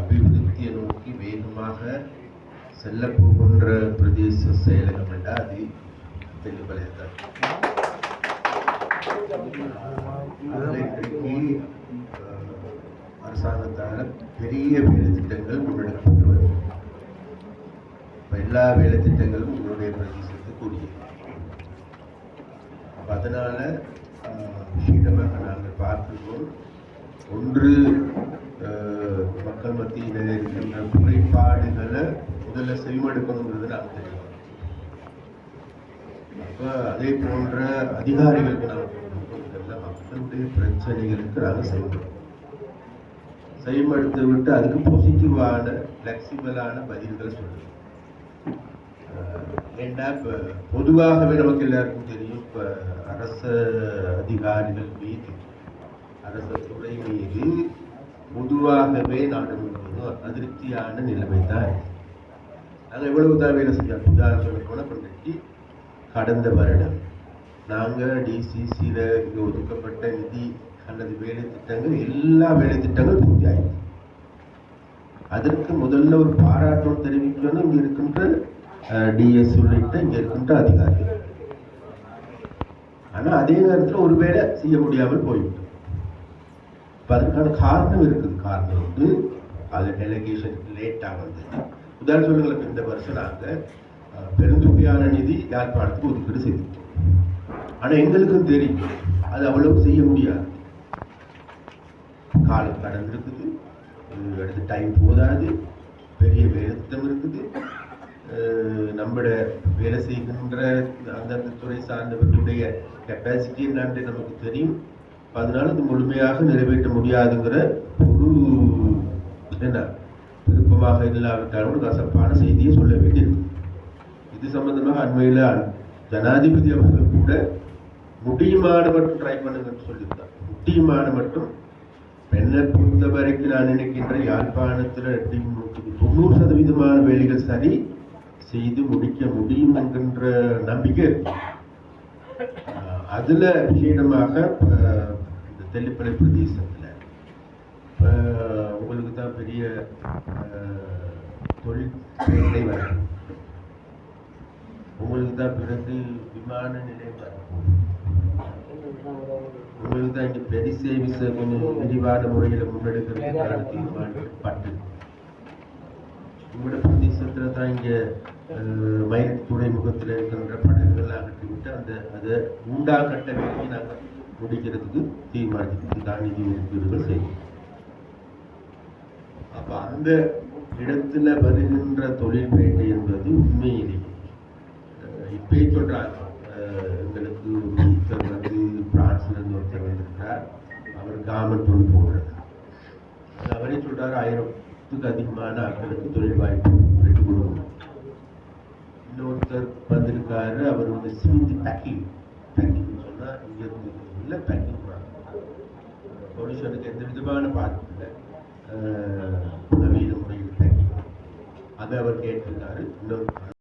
அபிவிருத்தியை நோக்கி வேகமாக செல்ல போகின்ற பிரதேச செயலகம் என்றால் அது தெல்லுப்பளையம் அரசாங்கத்தால் பெரிய வேலை திட்டங்கள் முன்னெடுக்கப்பட்டு வருகிறது. இப்ப எல்லா வேலை திட்டங்களும் உங்களுடைய பிரதேசத்துக்கு உரிய அப்ப அதனால விஷயமாக நாங்கள் பார்க்கும்போது ஒன்று மக்கள் மத்தியில் இருக்கின்ற குறைபாடுகளை முதல்ல செவிமடுக்கணுங்கிறது நாங்கள் தெரியும் அப்போ அதே போன்ற அதிகாரிகளுக்கு நாங்கள் மக்களுடைய பிரச்சனைகளுக்கு நாங்கள் செய்யணும் செய்மடுத்து விட்டு அதுக்கு பாசிட்டிவான ஃப்ளெக்சிபிளான பதில்களை சொல்லுவோம் ஏண்டா இப்போ பொதுவாகவே நமக்கு எல்லாருக்கும் தெரியும் இப்போ அரச அதிகாரிகள் மீது அரச துறை மீது பொதுவாகவே நாடு முழுவதும் அதிருப்தியான நிலைமை தான் நாங்கள் எவ்வளவு தான் வேலை செஞ்சோம் உதாரணம் சொல்ல போனால் கடந்த வருடம் நாங்கள் டிசிசியில் இங்கே ஒதுக்கப்பட்ட நிதி அல்லது வேலை திட்டங்கள் எல்லா வேலை திட்டங்களும் பூர்த்தி ஆயிடுச்சு அதற்கு முதல்ல ஒரு பாராட்டம் தெரிவிக்கணும். இங்கே இருக்கின்ற டிஎஸ் உள்ளிட்ட இங்கே இருக்கின்ற அதிகாரிகள். ஆனால் அதே நேரத்தில் ஒரு வேலை செய்ய முடியாமல் போய்விட்டோம். இப்ப அதுக்கான காரணம் இருக்குது. காரணம் வந்து அது டெலிகேஷன் லேட் ஆகுது. உதாரணம் சொல்லுங்களுக்கு இந்த வருஷம் நாங்கள் பெருந்தொகையான நிதி யாழ்ப்பாணத்துக்கு ஒதுக்கீடு செய்திருக்கோம் ஆனா எங்களுக்கும் தெரியும் அது அவ்வளவு செய்ய முடியாது. காலம் கடந்திருக்குது. அடுத்து டைம் போதாது. பெரிய வேலை இருக்குது. அஹ் நம்மட வேலை செய்கின்ற அந்தந்த துறை சார்ந்தவர்களுடைய கெப்பாசிட்டி என்னன்னு நமக்கு தெரியும். அதனால இது முழுமையாக நிறைவேற்ற முடியாதுங்கிற ஒரு என்ன விருப்பமாக இல்லாவிட்டாலும் ஒரு கசப்பான செய்தியை சொல்ல வேண்டியிருக்கு இது சம்பந்தமாக அண்மையில் ஜனாதிபதி அவர்கள் கூட முடியுமான மட்டும் ட்ரை பண்ணுங்கன்னு சொல்லியிருந்தார். முடியுமான மட்டும் என்னை பொறுத்த வரைக்கும் நான் நினைக்கின்ற யாழ்ப்பாணத்தில் எப்படி தொண்ணூறு சதவீதமான வேலைகள் சரி செய்து முடிக்க முடியும் என்கின்ற நம்பிக்கை அதில் அதுல விசேடமாக தெல்லிப்பளை பிரதேசத்தில். இப்போ உங்களுக்கு தான் பெரிய தொழில்நிலை தொழில் வரும் உங்களுக்கு தான் பிறகு விமான நிலையம் வரும் உங்களுக்கு தான் இங்க பெரிய சேவிஸை கொஞ்சம் விரிவான முறையில் முன்னெடுக்கிறதுக்கான தீர்மானிக்கப்பட்டு உங்களோட பிரதேசத்தில் தான் இங்க அஹ், மயில் துறைமுகத்தில் இருக்கின்ற படகுகள் ஆகட்டி விட்டு அந்த அதை உண்டா கட்ட வேலையை நாங்கள் முடிக்கிறதுக்கு தீர்மானிக்கிறதுக்கான நிதி ஒதுக்கீடுகள் செய்யும். அப்ப அந்த இடத்துல வருகின்ற தொழில் பேட்டை என்பது உண்மையிலேயே அஹ், இப்பயே எங்களுக்கு ஒருத்தர் வந்து பிரான்ஸ்லேருந்து ஒருத்தர் வந்திருக்கிறார். அவர் கார்மெண்ட் தொழில் போடுறார். அது அவரே சொல்கிறார் ஆயிரத்துக்கு அதிகமான ஆட்களுக்கு தொழில் வாய்ப்பு பெற்றுக் கொடுக்கணும். இன்னொருத்தர் வந்திருக்காரு அவர் வந்து சிந்தி பேக்கிங் பேக்கிங் சொன்னால் இங்க இருந்து இல்லை பேக்கிங் பொல்யூஷனுக்கு எந்த விதமான பாதிப்பு இல்லை. அஹ், முறையில் பேக்கிங் அதை அவர் கேட்டிருக்காரு. இன்னொரு